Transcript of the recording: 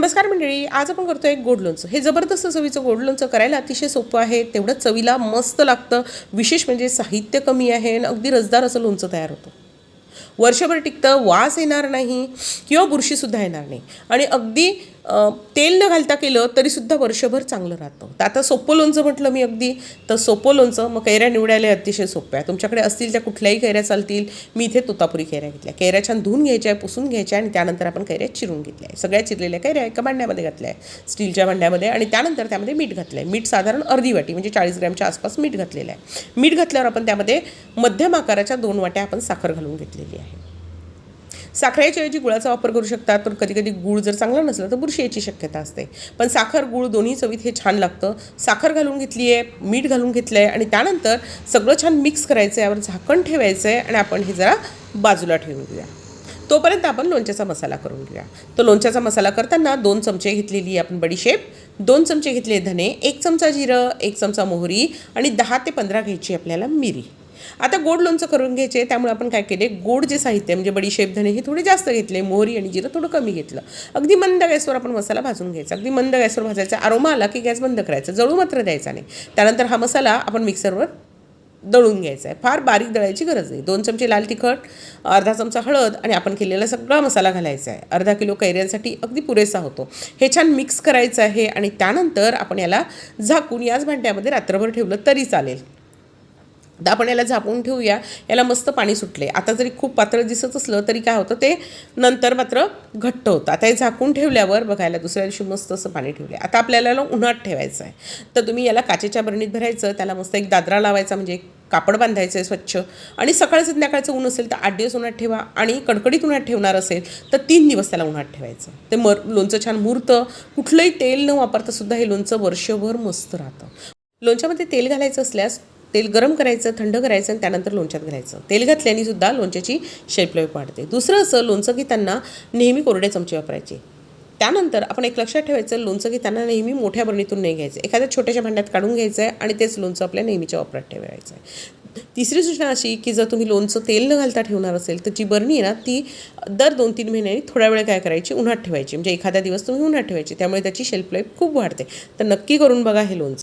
नमस्कार मंडळी आज आपण एक गोड लोणचं. हे जबरदस्त चवीचं गोड लोणचं करायला अतिशय सोपं आहे तेवढं चवीला मस्त लागतं. विशेष म्हणजे साहित्य कमी आहे आणि अगदी रसदार असं लोणचं तयार होतं. वर्षभर टिकतं वास येणार नाही किंवा बुरशीसुद्धा येणार नाही. आणि अगदी तेल न घालता केलं तरीसुद्धा वर्षभर चांगलं राहतं. तर आता सोपं लोणचं म्हटलं मी अगदी तर सोपं लोणचं मग कैऱ्या निवडायला अतिशय सोप्या आहे. तुमच्याकडे असतील त्या कुठल्याही कैऱ्या चालतील मी इथे तोतापुरी कैऱ्या घेतल्या. कैऱ्या छान धुवून घ्यायच्या आहे पुसून घ्यायच्या आणि त्यानंतर आपण कैऱ्या चिरून घेतल्या आहे सगळ्या चिरलेल्या कैऱ्या एका भांड्यामध्ये घातल्या आहे स्टीलच्या भांड्यामध्ये आणि त्यानंतर त्यामध्ये मीठ घातलं आहे मीठ साधारण अर्धी वाटी म्हणजे चाळीस ग्रॅमच्या आसपास मीठ घातलेलं आहे. मीठ घातल्यावर आपण त्यामध्ये मध्यम आकाराच्या दोन वाट्या आपण साखर घालून घेतली. घेतलेली आहे. साखरेच्या ऐवजी गुळाचा वापर करू शकतात पण कधी कधी गुळ जर चांगला नसला तर बुरशी याची शक्यता असते. पण साखर गुळ दोन्ही चवीत हे छान लागतं. साखर घालून घेतली आहे मीठ घालून घेतलं आहे आणि त्यानंतर सगळं छान मिक्स करायचं आहे यावर झाकण ठेवायचं आहे आणि आपण हे जरा बाजूला ठेवून घेऊया. तोपर्यंत आपण लोणच्याचा मसाला करून घेऊया. तो लोणच्याचा मसाला करताना दोन चमचे घेतलेली आपण बडीशेप दोन चमचे घेतले धने एक चमचा जिरं एक चमचा मोहरी आणि दहा ते पंधरा घ्यायची आपल्याला मिरी. आता गोड लोणचं करून घ्यायचे त्यामुळे आपण काय केले गोड जे साहित्य म्हणजे बडीशेप धणे हे थोडे जास्त घेतले मोहरी आणि जिरं थोडं कमी घेतलं. अगदी मंद गॅसवर आपण मसाला भाजून घ्यायचा. अगदी मंद गॅसवर भाजायचा आरोमा आला की गॅस बंद करायचा जळू मात्र द्यायचा नाही. त्यानंतर हा मसाला आपण मिक्सरवर दळून घ्यायचा आहे. फार बारीक दळायची गरज नाही. दोन चमचे लाल तिखट अर्धा चमचा हळद आणि आपण केलेला सगळा मसाला घालायचा आहे. अर्धा किलो कैऱ्यांसाठी अगदी पुरेसा होतो. हे छान मिक्स करायचं आहे आणि त्यानंतर आपण याला झाकून याच भांड्यामध्ये रात्रभर ठेवलं तरी चालेल. तर आपण याला झापून ठेवूया. याला मस्त पाणी सुटले आता जरी खूप पातळ दिसत असलं तरी काय होतं ते नंतर मात्र घट्ट होतं. आता हे झाकून ठेवल्यावर बघायला दुसऱ्या दिवशी मस्त असं पाणी ठेवले आता आपल्याला उन्हात ठेवायचं आहे. तर तुम्ही याला काचेच्या बरणीत भरायचं त्याला मस्त एक दादरा लावायचा म्हणजे एक कापड बांधायचं आहे स्वच्छ. आणि सकाळ संध्याकाळचं ऊन असेल तर आठ दिवस उन्हात ठेवा. आणि कडकडीत उन्हात ठेवणार असेल तर तीन दिवस त्याला उन्हात ठेवायचं. ते मर लोणचं छान मुरतं. कुठलंही तेल न वापरता सुद्धा हे लोणचं वर्षभर मस्त राहतं. लोणच्यामध्ये तेल घालायचं असल्यास तेल गरम करायचं थंड करायचं आणि त्यानंतर लोणच्यात घालायचं. तेल घातल्याने सुद्धा लोणच्याची शेल्फ लाईफ वाढते. दुसरं असं लोणचं घेताना नेहमी कोरडे चमचे वापरायचे. त्यानंतर आपण एक लक्षात ठेवायचं लोणचं घेताना नेहमी मोठ्या बरणीतून नाही घ्यायचं. एखाद्या छोट्याशा भांड्यात काढून घ्यायचं आहे आणि तेच लोणचं आपल्या नेहमीच्या वापरात ठेवायचं आहे तिसरी सूचना अशी की जर तुम्ही लोणचं तेल न घालता ठेवणार असेल तर जी बरणी आहे ना ती दर दोन तीन महिन्यांनी थोड्या वेळ काय करायची? उन्हात ठेवायची. म्हणजे एखादा दिवस तुम्ही उन्हात ठेवायची. त्यामुळे त्याची शेल्फ लाईफ खूप वाढते. तर नक्की करून बघा हे लोणचं.